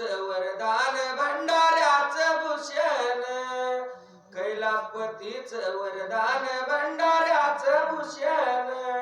वरदान भंडाऱ्याच भूषण. कैलासपतीच वरदान भंडाऱ्याच भूषण.